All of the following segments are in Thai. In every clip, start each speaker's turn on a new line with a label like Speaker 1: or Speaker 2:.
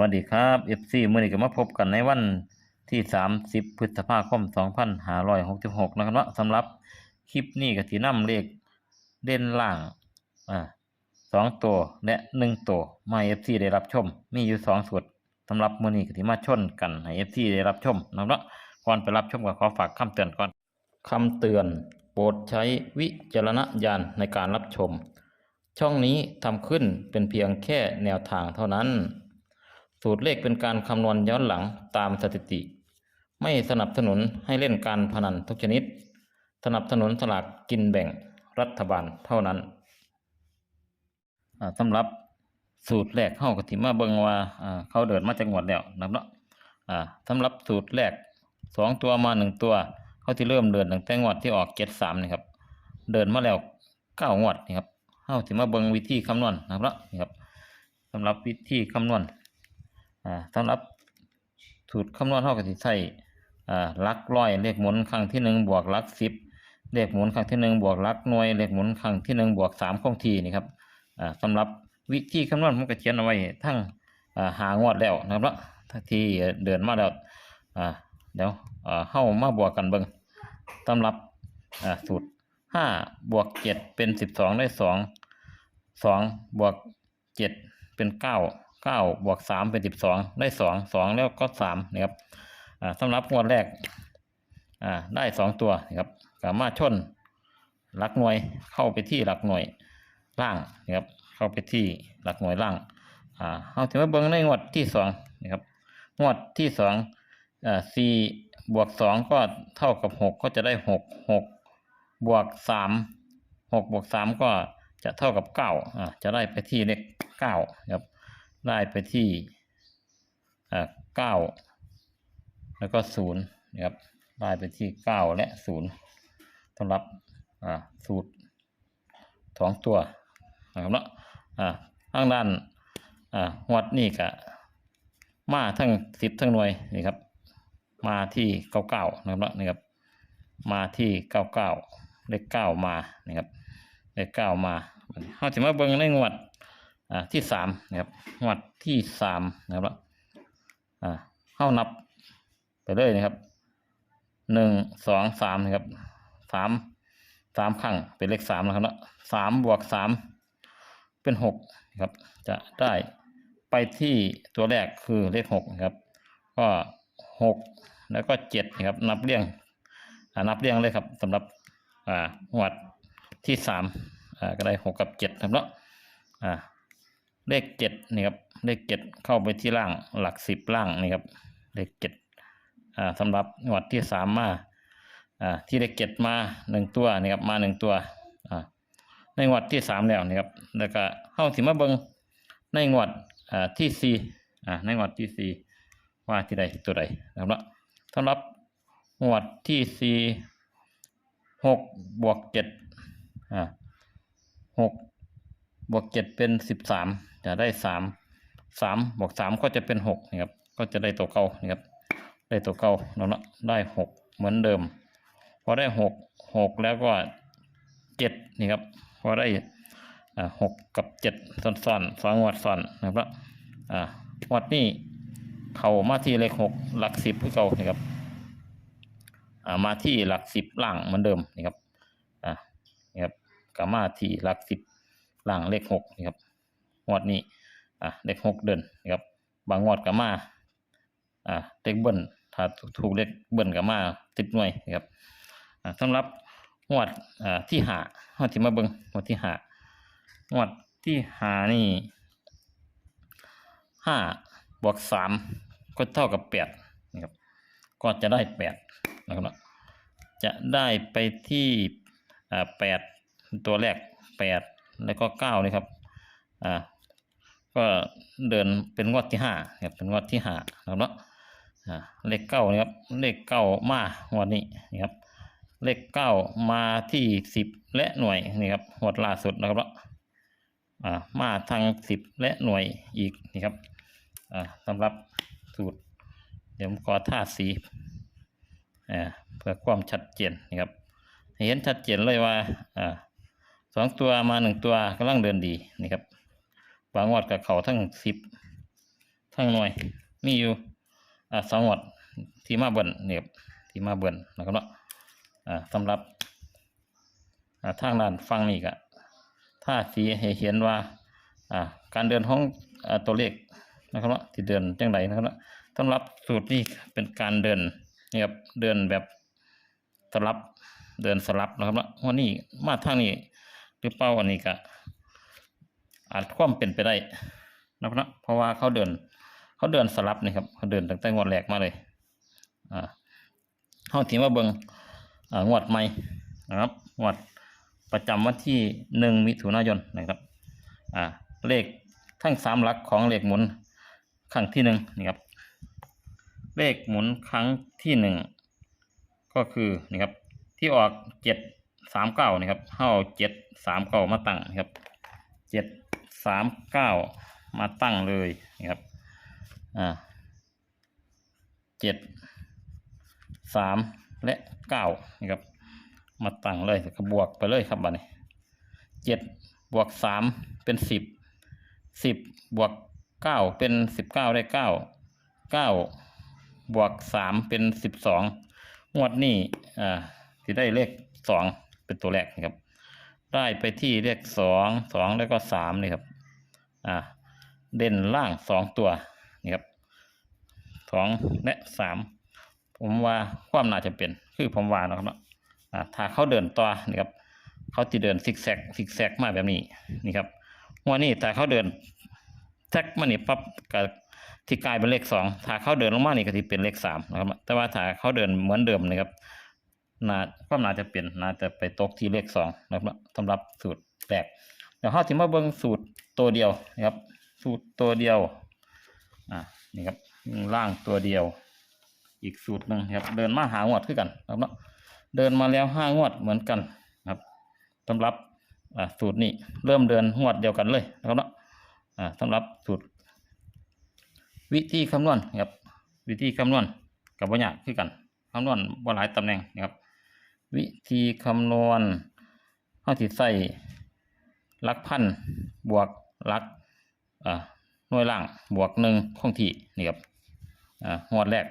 Speaker 1: วัสดีครับ FC มื้อนี้ก็มาพบกันในวันที่ 30 พฤษภาคม 2566 นะครับเนาสำหรับคลิปนี้ก็สินำเลขเด่นล่างอ่าสองตัวและหนึ่งตัวมา FC ได้รับชม มีอยู่สองสูตรสำหรับมื้อนี้ก็สิมาชนกันให้ FC ได้รับชมนะครับก่อนไปรับชมก็ขอฝากคำเตือนก่อนคำเตือนโปรดใช้วิจารณญาณในการรับชม ช่องนี้ทำขึ้นเป็นเพียงแค่แนวทางเท่านั้น สูตรเลขเป็นการคำนวณย้อนหลังตามสถิติ ไม่สนับสนุนให้เล่นการพนันทุกชนิด สนับสนุนสลากกินแบ่งรัฐบาลเท่านั้นสำหรับสูตรแรกเข้ากับที่มาเบิงว่าเขาเดินมาจากงวดแล้วนะครับเนาะสำหรับสูตรแรกสองตัวมาหนึ่งตัว เขาที่เริ่มเดินตั้งแต่งวดที่ออกเจ็ดสามนี่ครับเดินมาแล้วเก้างวดนี่ครับเข้าที่มาเบิงวิธีคำนวณนะครับเนาะนี่ครับสำหรับวิธีคำนวณ อ่าสำหรับสูตรคำนวณเท่ากับที่ใช้อ่าลักร้อยเลขหมุนครั้งที่หนึ่งบวกลักสิบเลขหมุนครั้งที่หนึ่งบวกลักหน่วยเลขหมุนครั้งที่หนึ่งบวกสามคงทีนี่ครับอ่าสำหรับวิธีคำนวณผมก็เขียนเอาไว้ทั้งอ่าหางวดแล้วนะครับละถ้าที่เดินมาแล้วอ่าเดี๋ยวอ่าเข้ามาบวกกันเบิ่งสำหรับอ่าสูตรห้าบวกเจ็ดเป็นสิบสองได้สองสองบวกเจ็ดเป็นเก้า เก้าบวกสามเป็นสิบสองได้สองสองแล้วก็สามนะครับอ่าสำหรับงวดแรกอ่าได้สองตัวนะครับสามารถชนหลักหน่วยเข้าไปที่หลักหน่วยล่างนะครับเข้าไปที่หลักหน่วยล่างอ่าเอาถือว่าเบิ้งในงวดที่สองนะครับงวดที่สองอ่าสี่บวกสองก็เท่ากับหกก็จะได้หกหกบวกสามหกบวกสามก็จะเท่ากับเก้าอ่าจะได้ไปที่เลขเก้านะครับ ได้ไปที่เก้าแล้วก็ศูนย์นะครับได้ไปที่เก้าและศูนย์สำหรับสูตรสองตัวนะครับเนาะอ่าข้างด้านอ่าวัดนี่กะมาทั้งสิบทั้งหน่วยนี่ครับ มาที่เก้าเก้านะครับเนาะนี่ครับมาที่เก้าเก้าเลขเก้ามานี่ครับเลขเก้ามาเขาจะมาเบิ่งในงวด อ่าที่สามนะครับงวดที่สามนะครับอ่าเข้านับไปเลยนะครับหนึ่งสองสามนะครับสามสามครั้งเป็นเลขสามนะครับเนาะสามบวกสามเป็นหกนะครับ จะได้ไปที่ตัวแรกคือเลขหกนะครับ ก็หกแล้วก็เจ็ดนะครับ นับเรียงอ่านับเรียงเลยครับสำหรับอ่างวดที่สามอ่าก็ได้หกกับเจ็ดครับเนาะอ่า เลขเจ็ดนี่ครับเลขเจ็ดเข้าไปที่ล่างหลักสิบล่างนี่ครับเลขเจ็ดอ่าสำหรับงวดที่สามมาอ่าที่เลขเจ็ดมาหนึ่งตัวนี่ครับมาหนึ่งตัวอ่าในงวดที่สามแล้วนี่ครับแล้วก็เข้าสิมาเบิงในงวดอ่าที่สี่อ่าในงวดที่สี่ว่าที่ใดตัวใดนะครับเนาะสำหรับงวดที่สี่หกบวกเจ็ดอ่าหก บวกเจ็ดเป็นสิบสามจะได้สามสามบวกสามก็จะเป็นหกนะครับ ก็จะได้ตัวเก่านะครับ ได้ตัวเก่าเราเนาะได้หกเหมือนเดิม พอได้หกหกแล้วก็เจ็ดนี่ครับ พอได้หกกับเจ็ดซ้อนซ้อนๆสองวัดซ้อนนะครับอ่าวัดนี้เข้ามาที่เลขหกหลักสิบคือเก่านะครับอ่ามาที่หลักสิบล่างเหมือนเดิมนะครับอ่านี่ครับกลับมาที่หลักสิบ ล่างเลขหกนี่ครับงวดนี้อะเลขหกเดินนะครับบางงวดก็มาอ่าเลขเบิ้ลถ้าถูกเลขเบิ้ลก็มาติดหน่วยนะครับอ่าสำหรับงวดอ่าที่หางวดที่มาเบิ้งงวดที่หางวดที่หานี่ห้าบวกสามก็เท่ากับแปดนะครับก็จะได้แปดนะครับจะได้ไปที่อ่าแปดตัวแรกแปด แล้วก็เก้านี่ครับอ่าก็เดินเป็นงวดที่ห้าครับเป็นงวดที่ห้านะครับเนาะอ่าเลขเก้านี่ครับเลขเก้ามางวดนี้นี่ครับเลขเก้ามาที่สิบและหน่วยนี่ครับงวดล่าสุดนะครับเนาะอ่ามาทางสิบและหน่วยอีกนี่ครับอ่าสำหรับสูตร เดี๋ยวผมขอท่าสีอ่าเพื่อความชัดเจนนะครับเห็นชัดเจนเลยว่าอ่า สองตัวมาหนึ่งตัวกำลังเดินดีนี่ครับบางวัดกับเขาทั้งสิบทั้งหน่วย มีอยู่อ่าสองงวดที่มาเบิ่นเนี่ยครับที่มาเบิ่นนะครับเนาะอ่าสำหรับอ่าทางด้านฟังนี่ก็ถ้าสีเห็นว่าอ่าการเดินของอ่าตัวเลขนะครับเนาะที่เดินจังไดนะครับเนาะสำหรับสูตรนี้เป็นการเดินนี่ครับเดินแบบสลับเดินสลับนะครับเนาะวันนี้มาทางนี้ หรือเปล่าอันนี้ก็อาจความเป็นไปได้นะครับเนะเพราะว่าเขาเดิน เขาเดินสลับนี่ครับเขาเดินตั้งแต่งวดแรกมาเลยอ่าเขาถีมาเบิงอ่างวดใหม่นะครับงวดประจำวันที่หนึ่งมิถุนายนนะครับอ่าเลขทั้งสามหลักของเลขหมุนครั้งที่หนึ่งนี่ครับ เลขหมุนครั้งที่หนึ่งก็คือนี่ครับที่ออกเจ็ด สามเก้านี่ครับเข้าเจ็ดสามเก้ามาตั้งนะครับเจ็ดสามเก้ามาตั้งเลยนี่ครับอ่าเจ็ดสามและเก้านี่ครับมาตั้งเลยก็บวกไปเลยครับบัดนี้เจ็ดบวกสามเป็นสิบสิบบวกเก้าเป็นสิบเก้าได้เก้าเก้าบวกสามเป็นสิบสองงวดนี้อ่าที่ได้เลขสอง เป็นตัวแรกนะครับ ได้ไปที่เลขสองสองแล้วก็สามนี่ครับอ่าเด่นล่างสองตัวนี่ครับสองและสามผมว่าความน่าจะเป็นคือผมว่านะครับเนาะอ่าถ้าเขาเดินต่อนี่ครับเขาจะเดินซิกแซกซิกแซกมาแบบนี้นี่ครับวันนี้ถ้าเขาเดินแซกมานี่ปั๊บกับที่กลายเป็นเลขสองถ้าเขาเดินลงมานี่ก็จะเป็นเลขสามนะครับแต่ว่าถ้าเขาเดินเหมือนเดิมนะครับ น่าความน่าจะเป็นน่าจะไปตกที่เลขสองนะครับสำหรับสูตรแรกเดี๋ยวเขาจะมาเบิ่งสูตรตัวเดียวนะครับ สูตรตัวเดียวอ่านี่ครับล่างตัวเดียว อีกสูตรหนึ่งครับ เดินมาหางวดขึ้นกันครับเนาะเดินมาแล้วห้างวดเหมือนกันครับสำหรับอ่าสูตรนี้เริ่มเดินงวดเดียวกันเลยนะครับเนาะอ่าสำหรับสูตร วิธีคำนวณครับวิธีคำนวณกับวัญญากคือกันคำนวณว่าหลายตำแหน่งนะครับ วิธีคำนวณเขาที่ใส่ลักพันบวกลักอ่าหน่วยล่างบวกหนึ่งคงที่นี่ครับอ่างวดแรก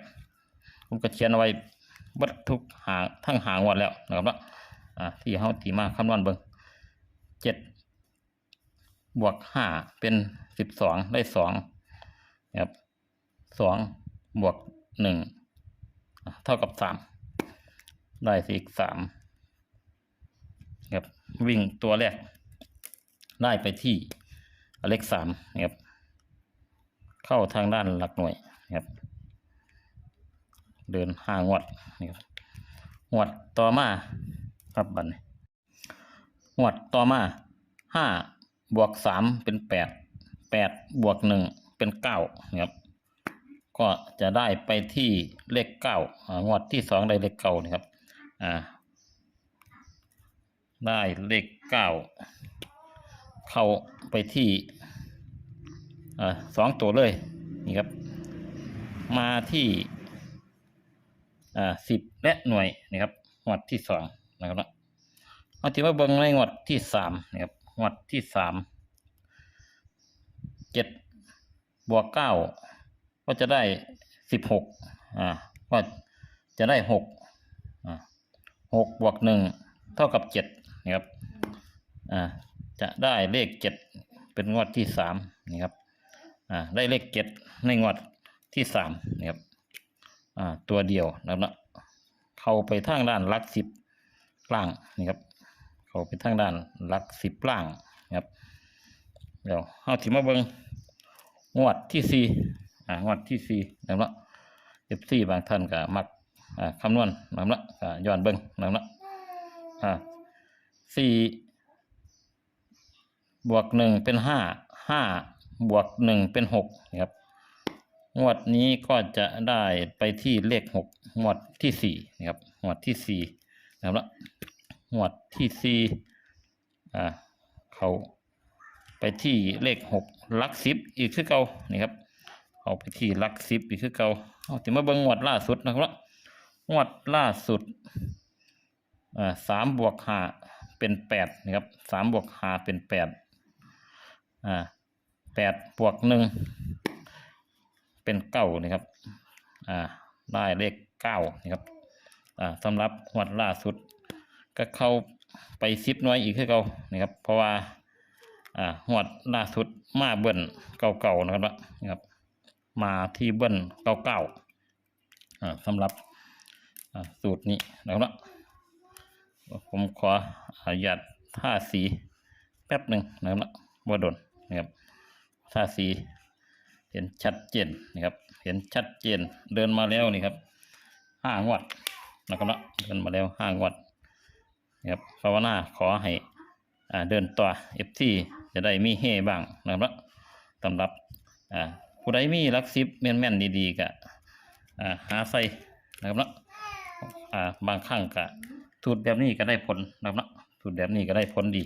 Speaker 1: ผมก็เขียนเอาไว้บัดทุกหางทั้งหางวดแล้วนะครับเนาะอ่าที่เขาที่มาคำนวณเบิ่งเจ็ดบวกห้าเป็นสิบสองได้สองนะครับสองบวกหนึ่งเท่ากับสาม ได้สี่สามครับวิ่งตัวแรก ได้ไปที่เลขสามนะครับ เข้าทางด้านหลักหน่วยนะครับ เดินห้างวดนะครับงวดต่อมาครับบันงวดต่อมาห้าบวกสามเป็นแปดแปดบวกหนึ่งเป็นเก้านะครับก็จะได้ไปที่เลขเก้าอ่างวดที่สองได้เลขเก้านะครับ อ่าได้เลขเก้าเข้าไปที่อ่าสองตัวเลยนี่ครับ มาที่อ่าสิบและหน่วยนะครับงวดที่สองนะครับเนาะเอาที่ว่าเบิ้งในงวดที่สามนะครับงวดที่สามเจ็ดบวกเก้าก็จะได้สิบหกอ่าก็จะได้หก หกบวกหนึ่งเท่ากับเจ็ดนะครับอ่าจะได้เลขเจ็ดเป็นงวดที่สามนี่ครับอ่าได้เลขเจ็ดในงวดที่สามนี่ครับอ่าตัวเดียวนะครับเข้าไปทางด้านลักสิบล่างนี่ครับเข้าไปทางด้านลักสิบล่างนะครับเดี๋ยวเอาถิมาเบิงงวดที่สี่อ่างวดที่สี่นะครับเอฟซีบางท่านก็มัก อ่าคำนวณนะครับเนาะย้อนเบิงนะครับเนาะอ่าสี่บวกหนึ่งเป็นห้าห้าบวกหนึ่งเป็นหกนะครับงวดนี้ก็จะได้ไปที่เลขหกงวดที่สี่นะครับงวดที่สี่นะครับละงวดที่สี่อ่าเขาไปที่เลขหกลักสิบอีกคือเก่านี่ครับเอาไปที่ลักสิบอีกคือเก่าเอาถึงมาเบิ่งงวดล่าสุดนะครับละ งวดล่าสุดอ่าสามบวกหาเป็นแปดนะครับสามบวกหาเป็นแปดอ่าแปดบวกหนึ่งเป็นเก้านะครับอ่าได้เลขเก้านะครับอ่าสำหรับหวดล่าสุด ก็เข้าไปซิปน้อยอีกคือเก่านะครับ เพราะว่าอ่าหวดล่าสุดมาเบิ้ลเก่าๆนะครับนะครับ มาที่เบิ้ลเก่าๆอ่าสำหรับ สูตรนี้นะครับผมขออนุญาตท่าสีแป๊บหนึ่งนะครับว่าโดนนะครับท่าสีเห็นชัดเจนนะครับ เห็นชัดเจนเดินมาแล้วนี่ครับห้างวัดนะครับเนาะเดินมาแล้วห้างวัดนะครับภาวนาขอให้อ่าเดินต่อเอฟทีจะได้มีเฮบ้างนะครับเนาะสำหรับอ่าผู้ใดมีลักซิปแม่นๆดีๆก็อ่าหาใส่นะครับเนาะ อ่าบางครั้งก็สูตรแบบนี้ก็ได้ผลนะครับเนาะสูตรแบบนี้ก็ได้ผลดี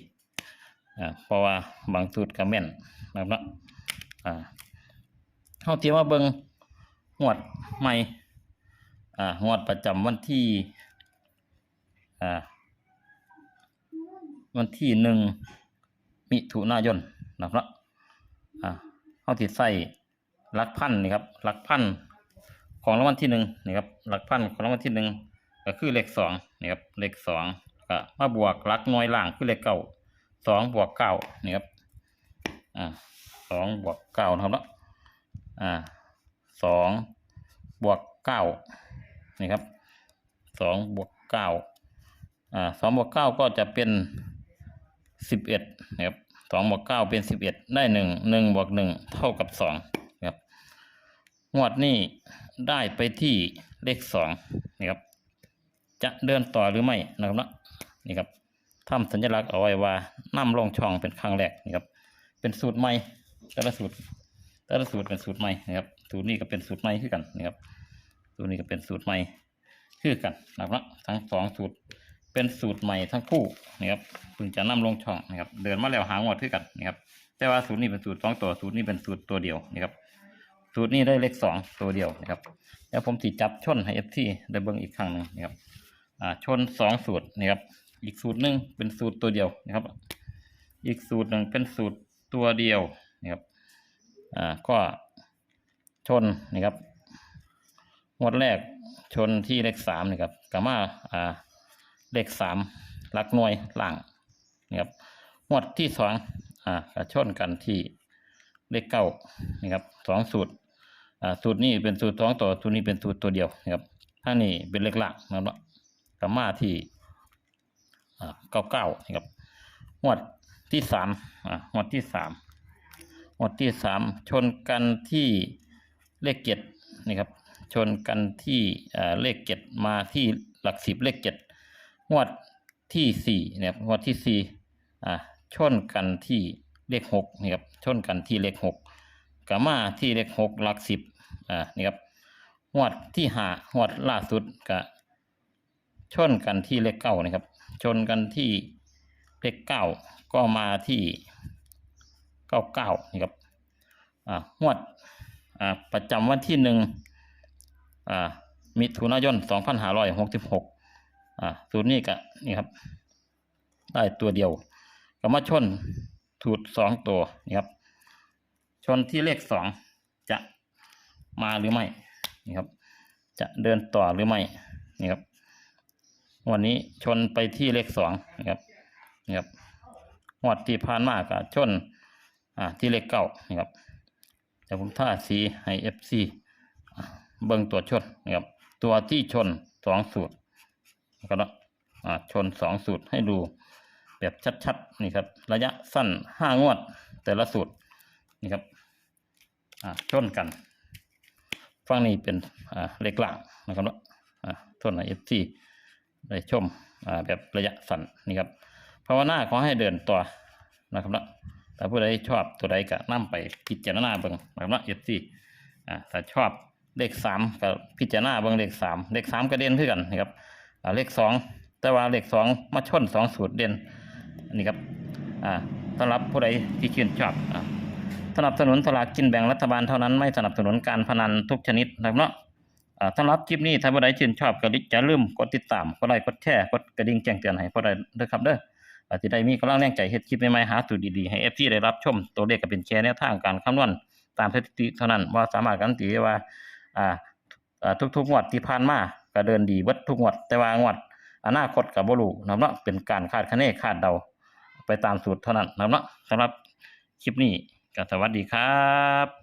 Speaker 1: อ่าเพราะว่าบางสูตรก็แม่นนะครับเนาะอ่าเฮาเตรียมมาเบิ่งงวดใหม่อ่างวดประจำวันที่อ่าวันที่หนึ่งมิถุนายนนะครับอ่าเฮาสิดใส่ลักพันนี่ครับลักพัน ของรางวัลที่หนึ่งนี่ครับหลักพันของรางวัลที่หนึ่งก็คือเลขสองนี่ครับเลขสองก็มาบวกหลักหน่วยล่างคือเลขเก้าสองบวกเก้านี่ครับอ่าสองบวกเก้านะครับเนาะอ่าสองบวกเก้านี่ครับสองบวกเก้าอ่าสองบวกเก้าก็จะเป็นสิบเอ็ดนะครับสองบวกเก้าเป็นสิบเอ็ดได้หนึ่งหนึ่งบวกหนึ่งเท่ากับสองนะครับงวดนี้ ได้ไปที่เลขสองนี่ครับ จะเดินต่อหรือไม่นะครับนะนี่ครับทำสัญลักษณ์เอาไว้ว่านำลงช่องเป็นครั้งแรกนี่ครับเป็นสูตรใหม่แต่ละสูตรแต่ละสูตรเป็นสูตรใหม่นะครับสูตรนี้ก็เป็นสูตรใหม่คือกันนะครับสูตรนี้ก็เป็นสูตรใหม่คือกันนะครับทั้งสองสูตรเป็นสูตรใหม่ทั้งคู่นะครับเพิ่งจะนำลงช่องนะครับ เดินมาแล้วหางวดคือกันนะครับแต่ว่าสูตรนี้เป็นสูตรสองตัวสูตรนี้เป็นสูตรตัวเดียวนะครับ สูตรนี้ได้เลขสองตัวเดียวนะครับ แล้วผมติจับชนให้เอฟที่ได้เบิ่งอีกครั้งหนึ่งนะครับอ่าชนสองสูตรนะครับ อีกสูตรหนึ่งเป็นสูตรตัวเดียวนะครับ อีกสูตรหนึ่งเป็นสูตรตัวเดียวนะครับอ่าก็ชนนี่ครับงวดแรกชนที่เลขสามนี่ครับกามาอ่าเลขสามหลักหน่วยล่างนี่ครับงวดที่สองอ่าชนกันที่เลขเก้านี่ครับสองสูตร สูตรนี้เป็นสูตรสองตัวสูตรนี้เป็นสูตรตัวเดียวนะครับถ้านี่เป็นเลขหลักนะครับกามาที่เก้าเก้านะครับงวดที่สามอ่างวดที่สามหมวดที่สามชนกันที่เลขเจ็ดนี่ครับชนกันที่อ่าเลขเจ็ดมาที่หลักสิบเลขเจ็ดงวดที่สี่เนี่ยงวดที่สี่อ่าชนกันที่เลขหกนี่ครับชนกันที่เลขหกกามาที่เลขหกหลักสิบ อ่านี่ครับงวดที่หางวดล่าสุดก็ชนกันที่เลขเก้านะครับ ชนกันที่เลขเก้าก็มาที่เก้าเก้านี่ครับอ่างวดอ่าประจำวันที่หนึ่งอ่ามิถุนายนสองพันห้าร้อยหกสิบหกอ่าสูตรนี้ก็นี่ครับ ได้ตัวเดียวก็มาชนถูดสองตัวนี่ครับ ชนที่เลขสอง มาหรือไม่นี่ครับ จะเดินต่อหรือไม่นี่ครับ วันนี้ชนไปที่เลขสองนี่ครับนี่ครับงวดที่ผ่านมาก็ชนอ่าที่เลขเก้านะครับแต่ผมท่าสีให้เอฟซีเบิ้งตัวชนนะครับ ตัวที่ชนสองสูตรนะครับเนาะอ่าชนสองสูตรให้ดูแบบชัดๆนี่ครับ ระยะสั้นห้างวดแต่ละสูตรนี่ครับอ่าชนกัน ฝั่งนี้เป็นอ่าเลขล่างนะครับเนาะอ่าทนเอฟซีได้ชมอ่าแบบระยะสั้นนี่ครับภาวนาขอให้เดินต่อนะครับเนาะถ้าผู้ใดชอบตัวใดก็นํไปพิจารณาเบิ่งนะครับเนาะ FC อ่าถ้าชอบเลขสามก็พิจารณาเบิ่งเลขสามเลขสามก็เด่นคือกันนะครับอ่าเลขสองแต่ว่าเลขสองมาชนสองสูตรเด่นนนี้ครับอ่าสำหรับผู้ใดที่ชื่นชอบอ่า สนับสนุนสลากกินแบ่งรัฐบาลเท่านั้นไม่สนับสนุนการพนันทุกชนิดนะครับเนาะสำหรับคลิปนี้ถ้าผู้ใดชื่นชอบก็อย่าลืมกดติดตามกดไลค์กดแชร์กดกระดิ่งแจ้งเตือนให้ผู้ใดด้วยครับเด้ออาจจะได้มีกำลังแรงใจเฮ็ดคลิปใหม่ๆหาสูตรดีๆให้ FC ได้รับชมตัวเลขก็เป็นแชร์แนวทางการคำนวณตามสถิติเท่านั้นบ่าสามารถการันตีได้ว่าอ่าทุกๆงวดที่ผ่านมาก็เดินดีเบิดทุกงวดแต่ว่างวดอนาคตก็บ่รู้นะครับเนาะเป็นการคาดคะเนคาดเดา ไปตามสูตรเท่านั้นนะครับเนาะสำหรับคลิปนี้ ก็สวัสดีครับ